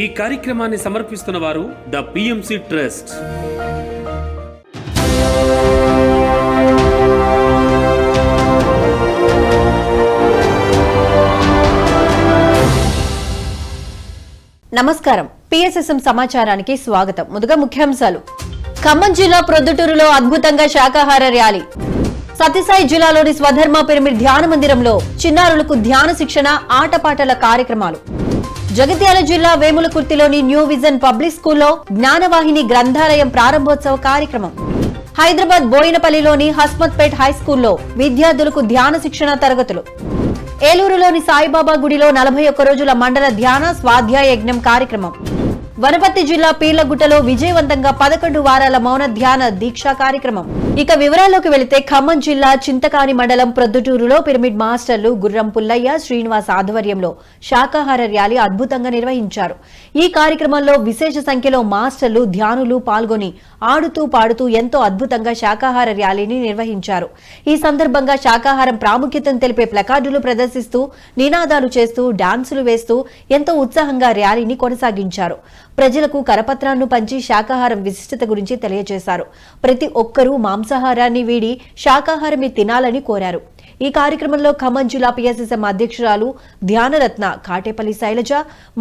ఈ కార్యక్రమాన్ని సమర్పిస్తున్న వారు ద పిఎంసి ట్రస్ట్ నమస్కారం. పిఎస్ఎస్ఎం సమాచారానికి స్వాగతం. ముందుగా ముఖ్యాంశాలు. ఖమ్మం జిల్లా ప్రొద్దుటూరులో అద్భుతంగా శాకాహార ర్యాలీ. సత్యసాయి జిల్లాలోని స్వధర్మ పిరమిడ్ ధ్యాన మందిరంలో చిన్నారులకు ధ్యాన శిక్షణ ఆటపాటల కార్యక్రమాలు. జగిత్యాల జిల్లా వేములకుర్తిలోని న్యూ విజన్ పబ్లిక్ స్కూల్లో జ్ఞానవాహిని గ్రంథాలయం ప్రారంభోత్సవ కార్యక్రమం. హైదరాబాద్ బోయినపల్లిలోని హస్మత్పేట్ హై స్కూల్లో విద్యార్థులకు ధ్యాన శిక్షణ తరగతులు. ఏలూరులోని సాయిబాబా గుడిలో నలభై ఒక్క రోజుల మండల ధ్యాన స్వాధ్యాయ యజ్ఞం కార్యక్రమం. వనపర్తి జిల్లా పీర్లగుట్టలో విజయవంతంగా పదకొండు వారాల మౌన ధ్యాన దీక్షా కార్యక్రమం. ఇక వివరాల్లోకి వెళితే ఖమ్మం జిల్లా చింతకాని మండలం ప్రొద్దుటూరులో పిరమిడ్ మాస్టర్లు గుర్రం పుల్లయ్య శ్రీనివాస్ ఆధ్వర్యంలో శాకాహార ర్యాలీ అద్భుతంగా నిర్వహించారు. ఈ కార్యక్రమంలో విశేష సంఖ్యలో మాస్టర్లు ధ్యానులు పాల్గొని ఆడుతూ పాడుతూ ఎంతో అద్భుతంగా శాకాహార ర్యాలీని నిర్వహించారు. ఈ సందర్భంగా శాకాహారం ప్రాముఖ్యతను తెలిపే ప్లకార్డులు ప్రదర్శిస్తూ నినాదాలు చేస్తూ డాన్సులు వేస్తూ ఎంతో ఉత్సాహంగా ర్యాలీని కొనసాగించారు. ప్రజలకు కరపత్రాలను పంచి శాకాహారం విశిష్టత గురించి తెలియజేశారు. ప్రతి ఒక్కరూ మాంసాహారాన్ని వీడి శాకాహారమే తినాలని కోరారు. ఈ కార్యక్రమంలో ఖమ్మం జిల్లా పిఎస్ఎస్ఎం అధ్యక్షురాలు ధ్యానరత్న కాటేపల్లి శైలజ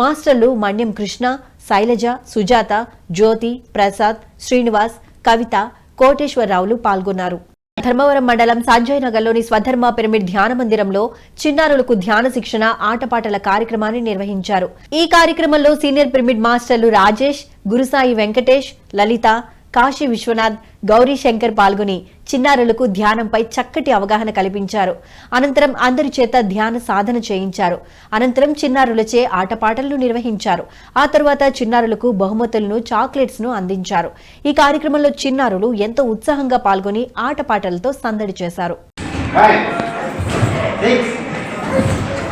మాస్టర్లు మణ్యం కృష్ణ శైలజ సుజాత జ్యోతి ప్రసాద్ శ్రీనివాస్ కవిత కోటేశ్వరరావులు పాల్గొన్నారు. ధర్మవరం మండలం సంజయ్ నగర్లోని స్వధర్మ పిరమిడ్ ధ్యాన మందిరంలో చిన్నారులకు ధ్యాన శిక్షణ ఆటపాటల కార్యక్రమాన్ని నిర్వహించారు. ఈ కార్యక్రమంలో సీనియర్ పిరమిడ్ మాస్టర్లు రాజేష్ గురుసాయి వెంకటేష్ లలిత కాశీ విశ్వనాథ్ గౌరీ శంకర్ పాల్గొని చిన్నారులకు ధ్యానంపై చక్కటి అవగాహన కల్పించారు. అనంతరం అందరి చేత ధ్యాన సాధన చేయించారు. అనంతరం చిన్నారులచే ఆటపాటలను నిర్వహించారు. ఆ తరువాత చిన్నారులకు బహుమతులను చాక్లెట్స్ను అందించారు. ఈ కార్యక్రమంలో చిన్నారులు ఎంతో ఉత్సాహంగా పాల్గొని ఆటపాటలతో సందడి చేశారు. Five, six,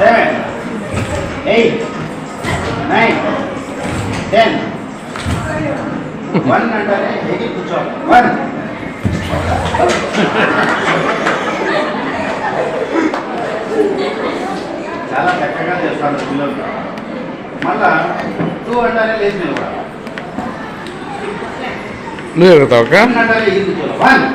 seven, eight, nine, ten. ఎగి కూర్చోవాలి. వన్. చాలా చక్కగా చేస్తారు పిల్లలు మళ్ళా టూ అంటారే లేచి నిలబడాలి. నువ్వు ఎగురుతావు వన్ అంటారే ఎగి కూర్చోవాలి వన్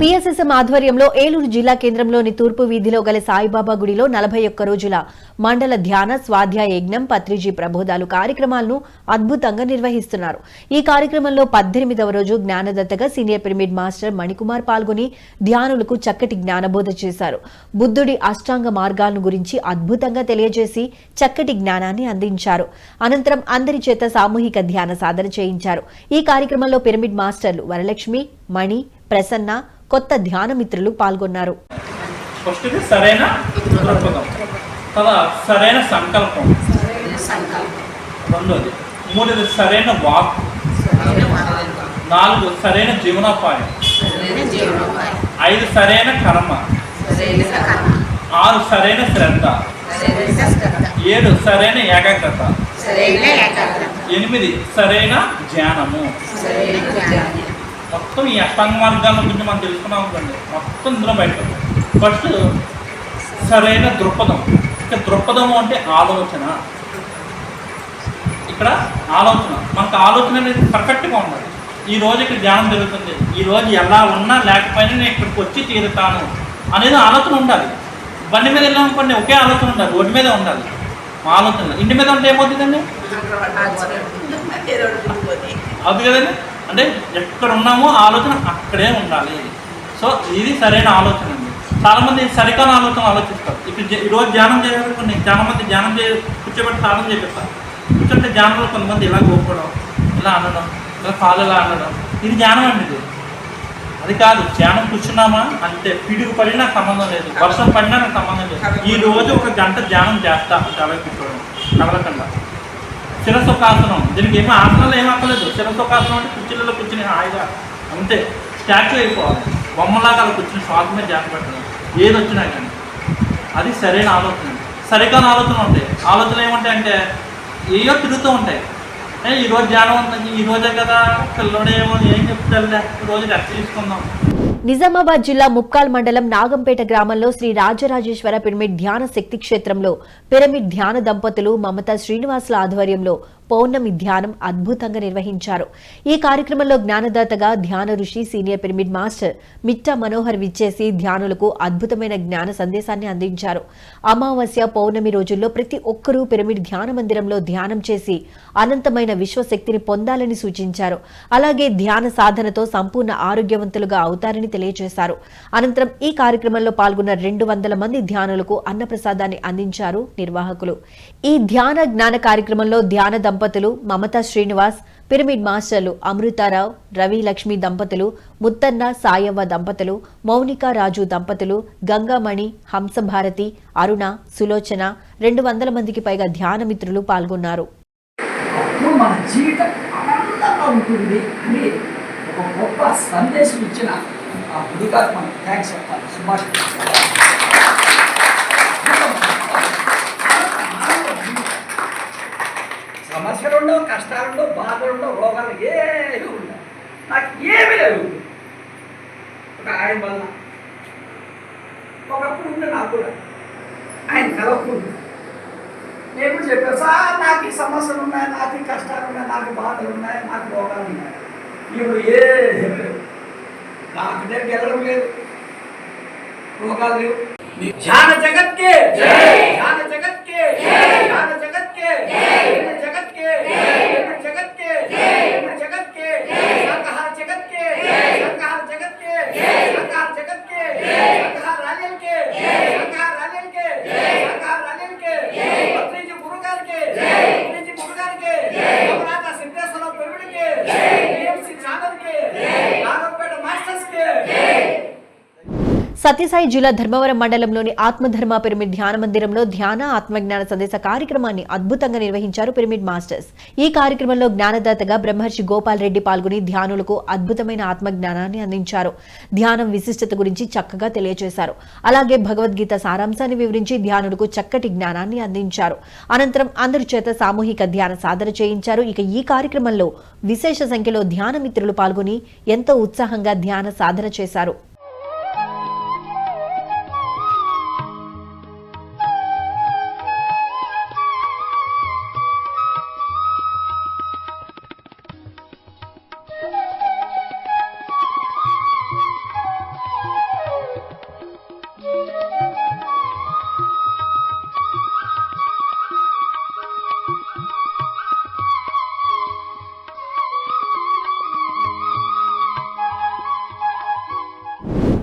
పిఎస్ఎస్ఎం ఆధ్వర్యంలో ఏలూరు జిల్లా కేంద్రంలోని తూర్పు వీధిలో గల సాయిబాబా గుడిలో నలభై ఒక్క రోజుల మండల ధ్యాన స్వాధ్యాయ యజ్ఞం పత్రిజీ ప్రబోధాలు కార్యక్రమాలను అద్భుతంగా నిర్వహిస్తున్నారు. ఈ కార్యక్రమంలో పద్దెనిమిదవ రోజు జ్ఞానదత్తగా సీనియర్ పిరమిడ్ మాస్టర్ మణికుమార్ పాల్గొని ధ్యానులకు చక్కటి జ్ఞానబోధ చేశారు. బుద్ధుడి అష్టాంగ మార్గాలను గురించి అద్భుతంగా తెలియజేసి చక్కటి జ్ఞానాన్ని అందించారు. అనంతరం అందరి చేత సామూహిక ధ్యాన సాధన చేయించారు. ఈ కార్యక్రమంలో పిరమిడ్ మాస్టర్లు వరలక్ష్మి మణి ప్రసన్న కొత్త ధ్యాన మిత్రులు పాల్గొన్నారు. ఫస్ట్ది సరైన దృక్పథం కదా సరైన సంకల్పం. రెండోది మూడోది సరైన వాక్ నాలుగు సరైన జీవనోపాయం. ఐదు సరైన కర్మ. ఆరు సరైన శ్రద్ధ. ఏడు సరైన ఏకాగ్రత. ఎనిమిది సరైన ధ్యానము. మొత్తం ఈ అష్టాంగ మార్గాల గురించి మనం తెలుసుకున్నాం అనుకోండి మొత్తం ఇందులో బయట ఫస్ట్ సరైన దృక్పథం. ఇక దృక్పథం అంటే ఆలోచన. ఇక్కడ ఆలోచన. మనకు ఆలోచన అనేది పర్ఫెక్ట్గా ఉండాలి. ఈ రోజు ఇక్కడ ధ్యానం జరుగుతుంది. ఈ రోజు ఎలా ఉన్నా లేకపోయినా నేను ఇక్కడికి వచ్చి తీరుతాను అనేది ఆలోచన ఉండాలి. బండి మీద వెళ్ళామనుకోండి ఒకే ఆలోచన ఉండాలి. రోడ్డు మీదే ఉండాలి. ఆలోచన. ఇంటి మీద ఉంటే ఏమవుతుందండి? అది కదండి? అంటే ఎక్కడ ఉన్నామో ఆలోచన అక్కడే ఉండాలి. సో ఇది సరైన ఆలోచన అండి. చాలామంది సరికాల ఆలోచన ఆలోచిస్తారు. ఇప్పుడు ఈరోజు ధ్యానం చేయాలి కొన్ని చాలా మంది ధ్యానం చే కూర్చోబెట్టి సాధన చేపిస్తారు. కూర్చుంటే ధ్యానంలో కొంతమంది ఇలా గోపడం ఇలా అనడం ఇలా కాలు ఇలా అనడం ఇది ధ్యానం అండి ఇది. అది కాదు ధ్యానం కూర్చున్నామా అంటే పిడుగు పడినా సంబంధం లేదు వర్షం పడినా నాకు సంబంధం లేదు. ఈ రోజు ఒక గంట ధ్యానం చేస్తా చాలా కూర్చోవడం కదలకుండా. శిరస్సుకాసనం దీనికి ఏమీ ఆసనాలు ఏమీ అక్కలేదు శిరస్సుకాసనం అంటే కుర్చీలలో కూర్చుని హాయిగా అంతే. స్టాచ్యూ అయిపోవాలి. బొమ్మలాగా అలా కూర్చుని శ్వాస మీద ధ్యానం పెట్టడం. ఏది వచ్చినా కానీ. అది సరైన ఆలోచన. సరికాని ఆలోచన ఉంటాయి. ఆలోచనలు ఏమంటాయి అంటే ఏయో తిరుగుతూ ఉంటాయి. ఏ, ఈ రోజు ధ్యానం ఉంటుంది ఈ రోజే కదా పిల్లడేమో ఏం చెప్తారులే రోజు రెస్ట్ తీసుకుందాం. నిజామాబాద్ జిల్లా ముప్కాల్ మండలం నాగంపేట గ్రామంలో శ్రీ రాజరాజేశ్వర పిరమిడ్ ధ్యాన శక్తి క్షేత్రంలో పిరమిడ్ ధ్యాన దంపతులు మమత శ్రీనివాసుల ఆధ్వర్యంలో పౌర్ణమి ధ్యానం అద్భుతంగా నిర్వహించారు. ఈ కార్యక్రమంలో జ్ఞానదాతగా ధ్యాన ఋషి senior pyramid master Mitta Manohar విచ్చేసి ధ్యానులకు అద్భుతమైన జ్ఞాన సందేశాన్ని అందించారు. అమావాస్య పౌర్ణమి రోజుల్లో ప్రతి ఒక్కరూ పిరమిడ్ ధ్యాన మందిరంలో ధ్యానం చేసి అనంతమైన విశ్వశక్తిని పొందాలని సూచించారు. అలాగే ధ్యాన సాధనతో సంపూర్ణ ఆరోగ్యవంతులుగా అవుతారని తెలియజేశారు. అనంతరం ఈ కార్యక్రమంలో పాల్గొన్న రెండు వందల మంది ధ్యానులకు అన్నప్రసాదాన్ని అందించారు నిర్వాహకులు. ఈ ధ్యాన జ్ఞాన కార్యక్రమంలో ధ్యాన దంపతులు మమతా శ్రీనివాస్ పిరమిడ్ మాస్టర్లు అమృతారావు రవి లక్ష్మి దంపతులు ముత్తన్న సాయవ్వ దంపతులు మౌనిక రాజు దంపతులు గంగామణి హంసభారతి అరుణ సులోచన రెండు వందల మందికి పైగా ధ్యాన మిత్రులు పాల్గొన్నారు. మన జీవితం ఆనందంగా ఉంటుంది అని ఒక గొప్ప సందేశం ఇచ్చిన ఆ మనం థ్యాంక్స్ చెప్పాలి సుభాష్. సమస్యలు ఉండవు కష్టాలు ఉండవు బాధలు ఉండవు రోగాలు ఏవి ఉండవు. నాకు ఏమీ లేవు ఒక ఆయన వల్ల ఒకప్పుడు ఉండే నాకు కూడా. ఆయన కలవకుండా నేను కూడా చెప్పాను సార్ నాకు ఈ సమస్యలు ఉన్నాయి నాకు ఈ కష్టాలు ఉన్నాయి నాకు బాధలు ఉన్నాయి నాకు రోగాలు ఉన్నాయి ఇప్పుడు ఏ డాక్టర్ దగ్గరికి వెళ్ళడం లేదు రోగాలు లేవు ధ్యాన జగత్కే ధ్యాన జగత్కే ధ్యాన జగత్కే జగత్కే జగత్కే జగత్కే శాకాహార జగత్కే శాకాహార జగత్కే శాకాహార జగత్కే శాకాహార రాజ్యానికే శాకాహార రాజ్యానికే శాకాహార రాజ్యానికే పత్రిజీ గురుగారికి పత్రిజీ గురుగారికి అమరాత సిద్ధేశ్వర పెరుగుడికి టిఎంసి ఛానల్కి నాగంపేట మాస్టర్స్కి సత్యసాయి జిల్లా ధర్మవరం మండలంలోని ఆత్మధర్మ పిరమిడ్ ధ్యాన మందిరంలో ధ్యాన ఆత్మజ్ఞాన సందేశ కార్యక్రమాన్ని అద్భుతంగా నిర్వహించారు పిరమిడ్ మాస్టర్స్. ఈ కార్యక్రమంలో జ్ఞానదాతగా బ్రహ్మర్షి గోపాల్ రెడ్డి పాల్గొని ధ్యానులకు అద్భుతమైన ఆత్మజ్ఞానాన్ని అందించారు. ధ్యానం విశిష్టత గురించి చక్కగా తెలియజేశారు అలాగే భగవద్గీత సారాంశాన్ని వివరించి ధ్యానులకు చక్కటి జ్ఞానాన్ని అందించారు. అనంతరం అందరి చేత సామూహిక ధ్యాన సాధన చేయించారు. ఇక ఈ కార్యక్రమంలో విశేష సంఖ్యలో ధ్యాన మిత్రులు పాల్గొని ఎంతో ఉత్సాహంగా ధ్యాన సాధన చేశారు.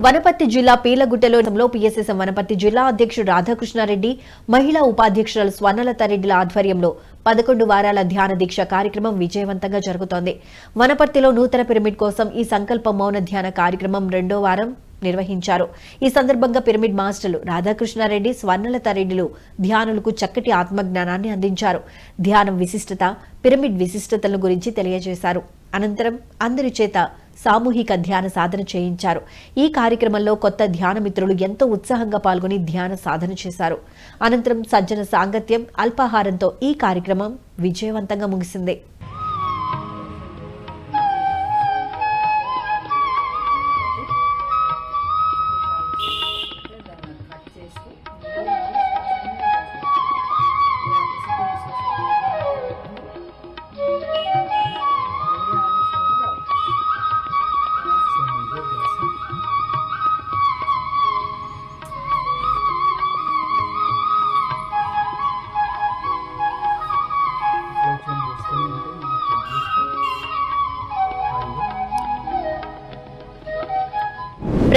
వనపర్తి జిల్లా పీలగుట్టలో పీఎస్ఎస్ఎం వనపర్తి జిల్లా అధ్యక్షుడు రాధాకృష్ణారెడ్డి మహిళా ఉపాధ్యక్షురాలు స్వర్ణలతారెడ్డిల ఆధ్వర్యంలో పదకొండు వారాల ధ్యాన దీక్ష కార్యక్రమం విజయవంతంగా జరుగుతోంది. వనపర్తిలో నూతన పిరమిడ్ కోసం ఈ సంకల్ప మౌన ధ్యాన కార్యక్రమం రెండో వారం నిర్వహించారు. ఈ సందర్భంగా పిరమిడ్ మాస్టర్లు రాధాకృష్ణారెడ్డి స్వర్ణలతారెడ్డిలు ధ్యానులకు చక్కటి ఆత్మజ్ఞానాన్ని అందించారు. ధ్యానం విశిష్టత పిరమిడ్ విశిష్టతల గురించి తెలియజేశారు. అనంతరం అందరి చేత సామూహిక ధ్యాన సాధన చేయించారు. ఈ కార్యక్రమంలో కొత్త ధ్యాన మిత్రులు ఎంతో ఉత్సాహంగా పాల్గొని ధ్యాన సాధన చేశారు. అనంతరం సజ్జన సాంగత్యం అల్పాహారంతో ఈ కార్యక్రమం విజయవంతంగా ముగిసింది.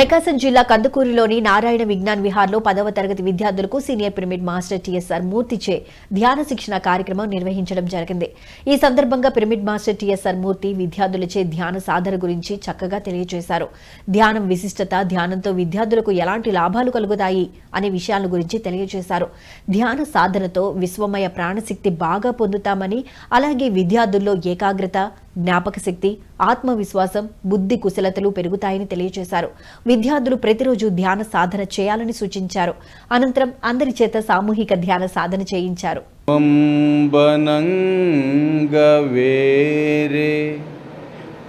ప్రకాశం జిల్లా కందుకూరులోని నారాయణ విజ్ఞాన్ విహార్లో పదవ తరగతి విద్యార్థులకు సీనియర్ పిరమిడ్ మాస్టర్ టీఎస్ఆర్ మూర్తిచే ధ్యాన శిక్షణ కార్యక్రమం నిర్వహించడం జరిగింది. ఈ సందర్భంగా పిరమిడ్ మాస్టర్ టీఎస్ఆర్ మూర్తి విద్యార్థులచే ధ్యాన సాధన గురించి చక్కగా తెలియజేశారు. ధ్యానం విశిష్టత ధ్యానంతో విద్యార్థులకు ఎలాంటి లాభాలు కలుగుతాయి అనే విషయాల గురించి తెలియజేశారు. ధ్యాన సాధనతో విశ్వమయ ప్రాణశక్తి బాగా పొందుతామని అలాగే విద్యార్థుల్లో ఏకాగ్రత జ్ఞాపక శక్తి ఆత్మవిశ్వాసం బుద్ధి కుశలతలు పెరుగుతాయని తెలియజేశారు. విద్యార్థులు ప్రతిరోజు ధ్యాన సాధన చేయాలని సూచించారు. అనంతరం అందరి చేత సామూహిక ధ్యాన సాధన చేయించారు.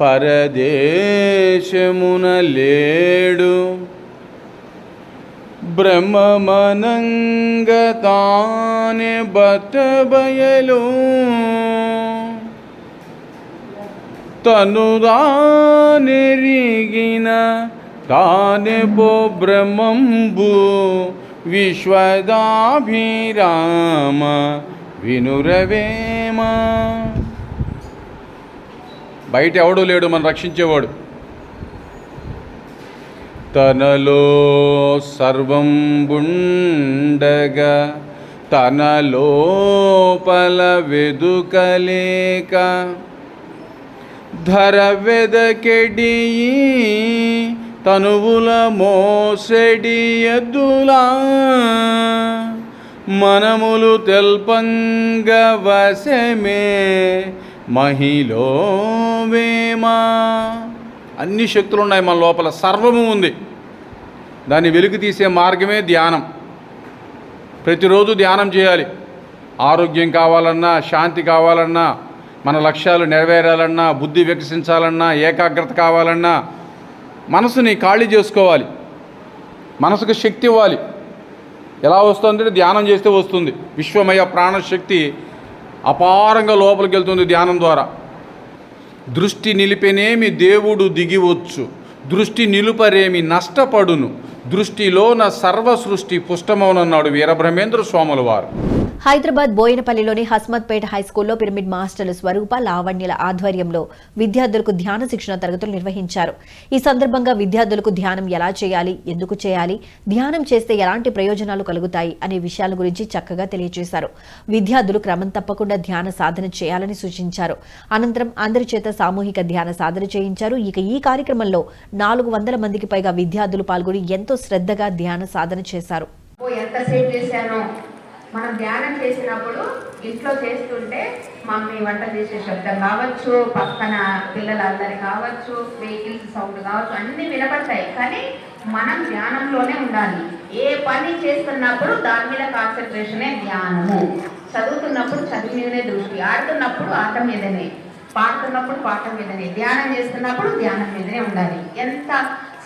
పరదేశమున లేడు. బ్రహ్మమనంగ తానే బట్టబయలు తనుదానెరిగిన తానే పో బ్రహ్మంబు విశ్వదాభిరామ వినురవేమ. బయట ఎవడూ లేడు మనం రక్షించేవాడు. తనలో సర్వం బుండగా తన లోపల వెదుకలేక ధర వెదకెడి తనువుల మోసెడి ఎద్దులా మనములు తెల్పంగ వశమే మహిలో వేమా అన్ని శక్తులు ఉన్నాయి మన లోపల సర్వము ఉంది. దాన్ని వెలుగు తీసే మార్గమే ధ్యానం. ప్రతిరోజు ధ్యానం చేయాలి. ఆరోగ్యం కావాలన్నా శాంతి కావాలన్నా మన లక్ష్యాలు నెరవేరాలన్నా బుద్ధి వికసించాలన్నా ఏకాగ్రత కావాలన్నా మనసుని ఖాళీ చేసుకోవాలి. మనసుకు శక్తి ఇవ్వాలి. ఎలా వస్తుందంటే ధ్యానం చేస్తే వస్తుంది. విశ్వమయ ప్రాణశక్తి అపారంగా లోపలికి వెళ్తుంది ధ్యానం ద్వారా. దృష్టి నిలిపెనేమి దేవుడు దిగివచ్చు. దృష్టి నిలుపరేమి నష్టపడును. దృష్టిలోన సర్వ సృష్టి పుష్టమవునన్నాడు వీరబ్రహ్మేంద్ర స్వాముల వారు. హైదరాబాద్ బోయినపల్లిలోని హస్మత్పేట హైస్కూల్లో పిరమిడ్ మాస్టర్లు స్వరూప లావణ్యల ఆధ్వర్యంలో విద్యార్థులకు ధ్యాన శిక్షణ తరగతులు నిర్వహించారు. ఈ సందర్భంగా విద్యార్థులకు ధ్యానం ఎలా చేయాలి ఎందుకు చేయాలి ధ్యానం చేస్తే ఎలాంటి ప్రయోజనాలు కలుగుతాయి అనే విషయాల గురించి చక్కగా తెలియజేశారు విద్యార్థులు క్రమం తప్పకుండా ధ్యాన సాధన చేయాలని సూచించారు. అనంతరం అందరి చేత సామూహిక ధ్యాన సాధన చేయించారు. ఇక ఈ కార్యక్రమంలో నాలుగు వందల మందికి పైగా విద్యార్థులు పాల్గొని ఎంతో శ్రద్ధగా ధ్యాన సాధన చేశారు. ఎంతసేపు చేశాను. మనం ధ్యానం చేసినప్పుడు ఇంట్లో చేస్తుంటే మమ్మీ వంట చేసే శబ్దం కావచ్చు పక్కన పిల్లలందరి కావచ్చు వెహికల్స్ సౌండ్ కావచ్చు అన్నీ వినపడతాయి. కానీ మనం ధ్యానంలోనే ఉండాలి. ఏ పని చేస్తున్నప్పుడు దాని మీద కాన్సన్ట్రేషనే ధ్యానము. చదువుతున్నప్పుడు చదువు మీదనే దృష్టి ఆడుతున్నప్పుడు ఆట మీదనే పాడుతున్నప్పుడు పాట మీదనే ధ్యానం చేస్తున్నప్పుడు ధ్యానం మీదనే ఉండాలి. ఎంత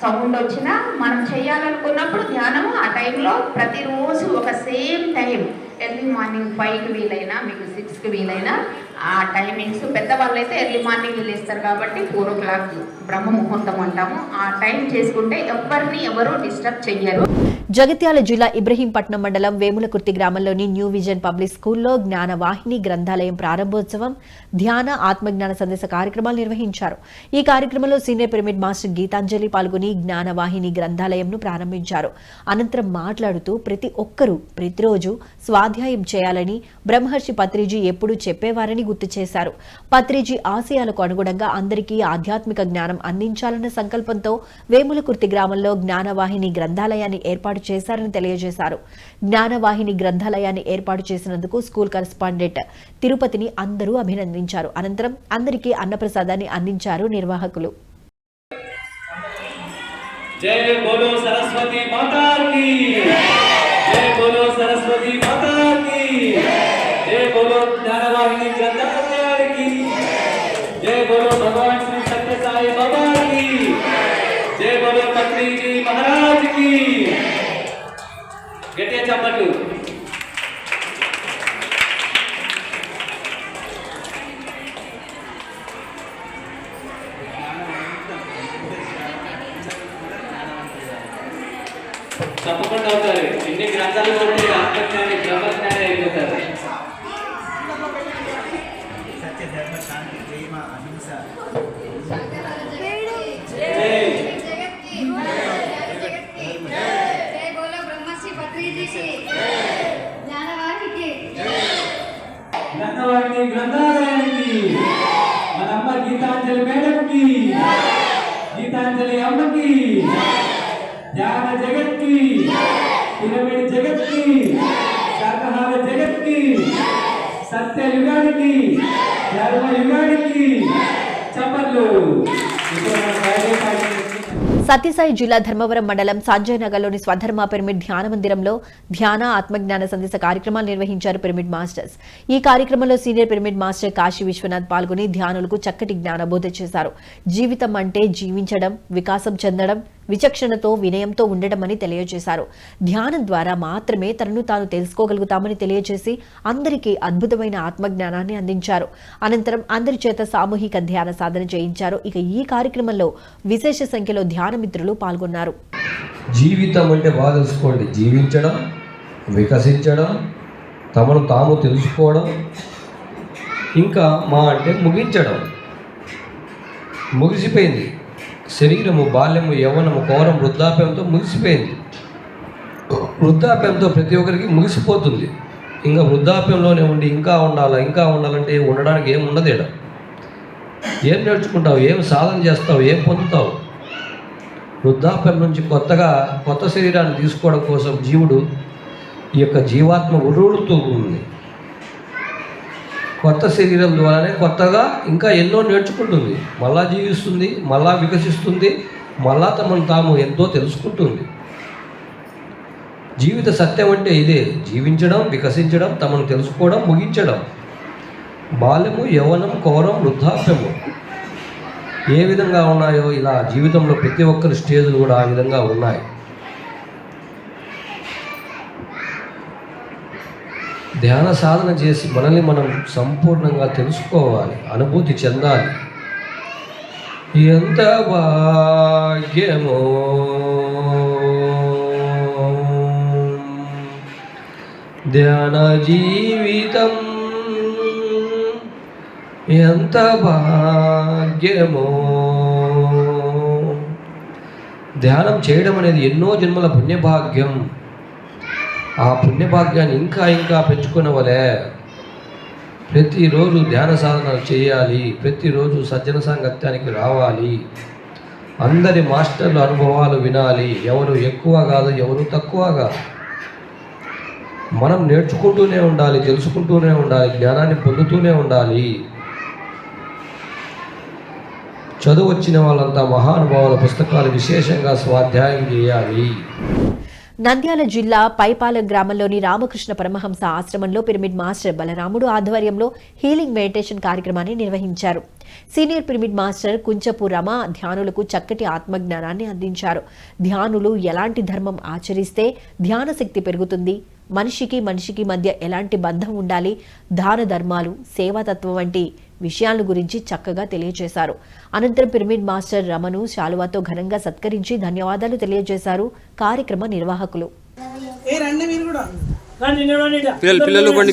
సౌండ్ వచ్చినా మనం చేయాలనుకున్నప్పుడు ధ్యానము ఆ టైంలో ప్రతిరోజు ఒక సేమ్ టైం. ఎర్లీ మార్నింగ్ ఫైవ్కి వీలైనా మీకు సిక్స్కి వీలైనా ఆ టైమింగ్స్ పెద్దవాళ్ళు అయితే ఎర్లీ మార్నింగ్ వీలేస్తారు కాబట్టి ఫోర్ ఓ క్లాక్ బ్రహ్మ ముహూర్తం అంటాము. ఆ టైం చేసుకుంటే ఎవరిని ఎవరు డిస్టర్బ్ చెయ్యరు. జగిత్యాల జిల్లా ఇబ్రహీంపట్నం మండలం వేములకుర్తి గ్రామంలోని న్యూ విజన్ పబ్లిక్ స్కూల్లో జ్ఞానవాహిని గ్రంథాలయం ప్రారంభోత్సవం ధ్యాన ఆత్మజ్ఞాన సందేశ కార్యక్రమాలు నిర్వహించారు. ఈ కార్యక్రమంలో సీనియర్ పిరమిడ్ మాస్టర్ గీతాంజలి పాల్గొని జ్ఞానవాహిని గ్రంథాలయంను ప్రారంభించారు. అనంతరం మాట్లాడుతూ ప్రతి ఒక్కరూ ప్రతిరోజు స్వాధ్యాయం చేయాలని బ్రహ్మర్షి పత్రిజీ ఎప్పుడూ చెప్పేవారని గుర్తు చేశారు. పత్రిజీ ఆశయాలకు అనుగుణంగా అందరికీ ఆధ్యాత్మిక జ్ఞానం అందించాలన్న సంకల్పంతో వేములకుర్తి గ్రామంలో జ్ఞానవాహిని గ్రంథాలయాన్ని ఏర్పాటు చేశారని తెలియజేశారు. జ్ఞానవాహిని గ్రంథాలయాన్ని ఏర్పాటు చేసినందుకు స్కూల్ కరస్పాండెంట్ తిరుపతిని అందరూ అభినందించారు. అనంతరం అందరికీ అన్నప్రసాదాన్ని అందించారు నిర్వాహకులు. మహారాజ్ గట్టిగా చప్పట్లు గీతాంజలి మేడంకి గీతాంజలి అమ్మకి ధ్యాన జగత్కి పిరమిడ్ జగత్కి శాకాహార జగత్కి సత్య యుగానికి ధర్మ యుగానికి చెప్పలు ఇప్పుడు సత్యసాయి జిల్లా ధర్మవరం మండలం సంజయనగర్లోని స్వధర్మ పిరమిడ్ ధ్యాన మందిరంలో ధ్యాన ఆత్మజ్ఞాన సందేశ కార్యక్రమాలు నిర్వహించారు పిరమిడ్ మాస్టర్స్. ఈ కార్యక్రమంలో senior pyramid master Kashi Vishwanath పాల్గొని ధ్యానులకు చక్కటి జ్ఞానబోధ చేశారు. జీవితం అంటే జీవించడం వికాసం చెందడం విచక్షణతో వినయంతో ఉండడమని తెలియజేశారు. ధ్యానం ద్వారా మాత్రమే తనను తాను తెలుసుకోగలుగుతామని తెలియజేసి అందరికీ అద్భుతమైన ఆత్మజ్ఞానాన్ని అందించారు. అనంతరం అందరి చేత సామూహిక ధ్యాన సాధన చేయించారు. ఇక ఈ కార్యక్రమంలో విశేష సంఖ్యలో ధ్యాన మిత్రులు పాల్గొన్నారు. జీవితం అంటే బాగా తెలుసుకోండి. జీవించడం వికసించడం తమను తాము తెలుసుకోవడం ఇంకా మా అంటే ముగించడం. ముగిసిపోయింది. శరీరము బాల్యము యవ్వనము కోరం వృద్ధాప్యంతో ముగిసిపోయింది. వృద్ధాప్యంతో ప్రతి ఒక్కరికి ముగిసిపోతుంది. ఇంకా వృద్ధాప్యంలోనే ఉండి ఇంకా ఉండాలా ఇంకా ఉండాలంటే ఉండడానికి ఏం ఉండదు ఇక్కడ ఏం నేర్చుకుంటావు ఏం సాధన చేస్తావు ఏం పొందుతావు? వృద్ధాప్యం నుంచి కొత్తగా కొత్త శరీరాన్ని తీసుకోవడం కోసం జీవుడు ఈ యొక్క జీవాత్మ ఉరుడుతూ ఉంది. కొత్త శరీరం ద్వారానే కొత్తగా ఇంకా ఎన్నో నేర్చుకుంటుంది. మళ్ళా జీవిస్తుంది మళ్ళా వికసిస్తుంది మళ్ళా తమను తాము ఎంతో తెలుసుకుంటుంది. జీవిత సత్యం అంటే ఇదే. జీవించడం వికసించడం తమను తెలుసుకోవడం ముగించడం. బాల్యము యవనం కౌరం వృద్ధాప్యము. ఏ విధంగా ఉన్నాయో ఇలా జీవితంలో ప్రతి ఒక్కరి స్టేజ్లు కూడా ఆ విధంగా ఉన్నాయి. ధ్యాన సాధన చేసి మనల్ని మనం సంపూర్ణంగా తెలుసుకోవాలి అనుభూతి చెందాలి. ఎంత భాగ్యమో. ధ్యాన జీవితం ఎంత భాగ్యమో. ధ్యానం చేయడం అనేది ఎన్నో జన్మల పుణ్యభాగ్యం. ఆ పుణ్యభాగ్యాన్ని ఇంకా ఇంకా పెంచుకునేవలే ప్రతిరోజు ధ్యాన సాధన చేయాలి. ప్రతిరోజు సజ్జన సాంగత్యానికి రావాలి. అందరి మాస్టర్ల అనుభవాలు వినాలి. ఎవరు ఎక్కువ కాదు ఎవరు తక్కువ కాదు. మనం నేర్చుకుంటూనే ఉండాలి తెలుసుకుంటూనే ఉండాలి జ్ఞానాన్ని పొందుతూనే ఉండాలి. చదువు వచ్చిన వాళ్ళంతా మహానుభావుల పుస్తకాలు విశేషంగా స్వాధ్యాయం చేయాలి. నంద్యాల జిల్లా పైపాలెం గ్రామంలోని రామకృష్ణ పరమహంస ఆశ్రమంలో పిరమిడ్ మాస్టర్ బలరాముడు ఆధ్వర్యంలో హీలింగ్ మెడిటేషన్ కార్యక్రమాన్ని నిర్వహించారు. Senior pyramid master Kunchapu Rama ధ్యానులకు చక్కటి ఆత్మజ్ఞానాన్ని అందించారు. ధ్యానులు ఎలాంటి ధర్మం ఆచరిస్తే ధ్యాన శక్తి పెరుగుతుంది. మనిషికి మనిషికి మధ్య ఎలాంటి బంధం ఉండాలి? దాన ధర్మాలు సేవాతత్వం వంటి విషయాల గురించి చక్కగా తెలియజేశారు. అనంతరం పిరమిడ్ మాస్టర్ రమను శాలువాతో ఘనంగా సత్కరించి ధన్యవాదాలు తెలియజేశారు కార్యక్రమ నిర్వాహకులు. పిల్లలు పిల్లలు బండి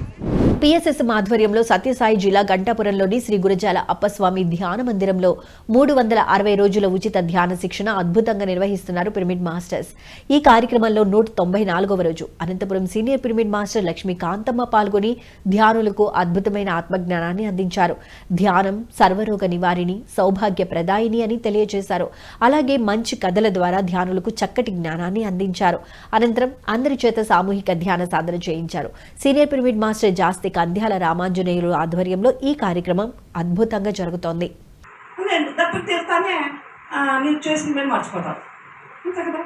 పిఎస్ఎస్ ఆధ్వర్యంలో సత్యసాయి జిల్లా గంటాపురంలోని శ్రీ గురజాల అప్పస్వామి ధ్యాన మందిరంలో మూడు వందల అరవై రోజుల ఉచిత ధ్యాన శిక్షణ అద్భుతంగా నిర్వహిస్తున్నారు పిరమిడ్ మాస్టర్స్. ఈ కార్యక్రమంలో నూట తొంభై నాలుగవ రోజు. Anantapuram senior pyramid master Lakshmi Kanthamma పాల్గొని ధ్యానులకు అద్భుతమైన ఆత్మజ్ఞానాన్ని అందించారు. ధ్యానం సర్వరోగ నివారిణి సౌభాగ్య ప్రదాయిని అని తెలియజేశారు. అలాగే మంచి కథల ద్వారా ధ్యానులకు చక్కటి జ్ఞానాన్ని అందించారు. అనంతరం అందరి చేత సామూహిక ధ్యాన సాధన చేయించారు. Senior pyramid master Jasti Kandhyala Ramanjaneyulu ఆధ్వర్యంలో ఈ కార్యక్రమం అద్భుతంగా జరుగుతోంది. నేను తీస్తానే తీరుతానే నీకు మేము మర్చిపోతాం. అంతే కదా?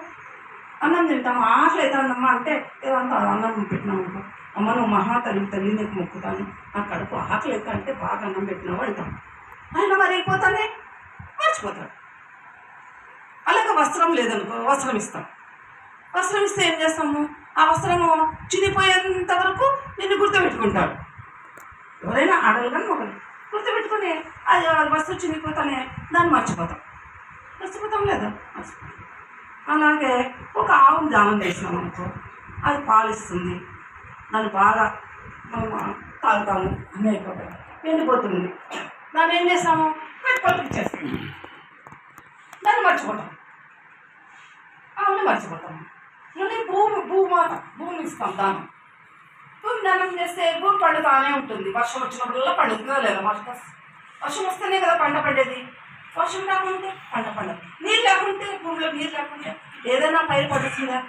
అన్నం తింటాము? ఆకలి అన్నమ్మా అంటే ఏదంతా అన్నం పెట్టినాం అనుకో. అమ్మ నువ్వు మహా తల్లి తల్లి నీకు మొక్కుతాను. నా కడుపు ఆకలి అవుతా అంటే బాగా అన్నం పెట్టినావు అంటాం. ఆయన మరి అయిపోతానే? మర్చిపోతాడు అలాగే వస్త్రం లేదనుకో వస్త్రం ఇస్తాం. వస్త్రం ఇస్తే ఏం చేస్తాము? ఆ వస్త్రము చినిపోయేంత వరకు నిన్ను గుర్తుపెట్టుకుంటాడు. ఎవరైనా ఆడలు కానీ ఒకరు గుర్తుపెట్టుకొని అది ఆ వస్తువు చినిగిపోతానే దాన్ని మర్చిపోతాం. మర్చిపోతాం లేదా? మర్చిపోతాం. అలాగే ఒక ఆవును దానం చేసినాం అనుకో అది పాలిస్తుంది. దాన్ని బాగా తాగుతాము అన్నీ అయిపోతాయి. ఎండిపోతుంది. దాన్ని ఏం చేస్తాము? పెట్టుకొని ఇచ్చేస్తాం దాన్ని మర్చిపోతాం. అవన్నీ మర్చిపోతాము. నువ్వు భూమి భూమాత భూమి ఇస్తాం దానం భూమి దానం చేస్తే భూమి పండుతానే ఉంటుంది. వర్షం వచ్చినప్పుడల్లా పండుతుందా లేదా వర్షం వర్షం వస్తేనే కదా పంట పండేది. వర్షం రాకుంటే పంట పండదు. నీరు లేకుంటే భూమిలో నీరు లేకుంటే ఏదైనా పైరు పడుతుందా?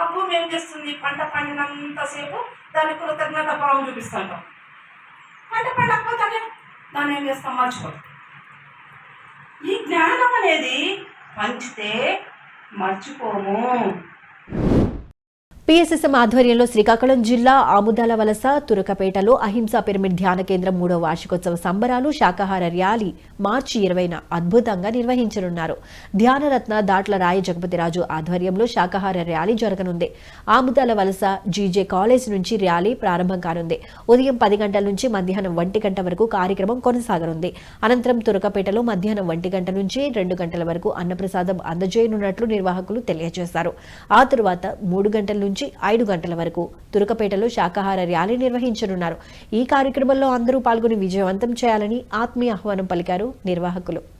ఆ భూమి ఏం చేస్తుంది? పంట పండినంతసేపు దాని కృతజ్ఞత భావం చూపిస్తుంటాం. పంట పండకపోతే దాన్ని ఏం చేస్తాం? మర్చిపోతాం. ఈ జ్ఞానం అనేది పంచితే మర్చిపోము. పిఎస్ఎస్ఎం ఆధ్వర్యంలో శ్రీకాకుళం జిల్లా ఆముదాల వలస తురకపేటలో అహింసా పిరమిడ్ ధ్యాన కేంద్రం మూడో వార్షికోత్సవ సంబరాలు శాకాహార ర్యాలీ మార్చి ఇరవైన అద్భుతంగా నిర్వహించనున్నారు. ధ్యానరత్న దాట్ల రాయ జగపతిరాజు ఆధ్వర్యంలో శాకాహార ర్యాలీ జరగనుంది. ఆముదాల వలస జీజే కాలేజ్ నుంచి ర్యాలీ ప్రారంభం కానుంది. ఉదయం పది గంటల నుంచి మధ్యాహ్నం ఒంటి గంట వరకు కార్యక్రమం కొనసాగనుంది. అనంతరం తురకపేటలో మధ్యాహ్నం ఒంటి గంట నుంచి రెండు గంటల వరకు అన్నప్రసాదం అందజేయనున్నట్లు నిర్వాహకులు తెలియజేశారు. ఆ తరువాత మూడు గంటల నుంచి ఐదు గంటల వరకు తురకపేటలో శాకాహార ర్యాలీ నిర్వహించనున్నారు. ఈ కార్యక్రమంలో అందరూ పాల్గొని విజయవంతం చేయాలని ఆత్మీయ ఆహ్వానం పలికారు నిర్వాహకులు.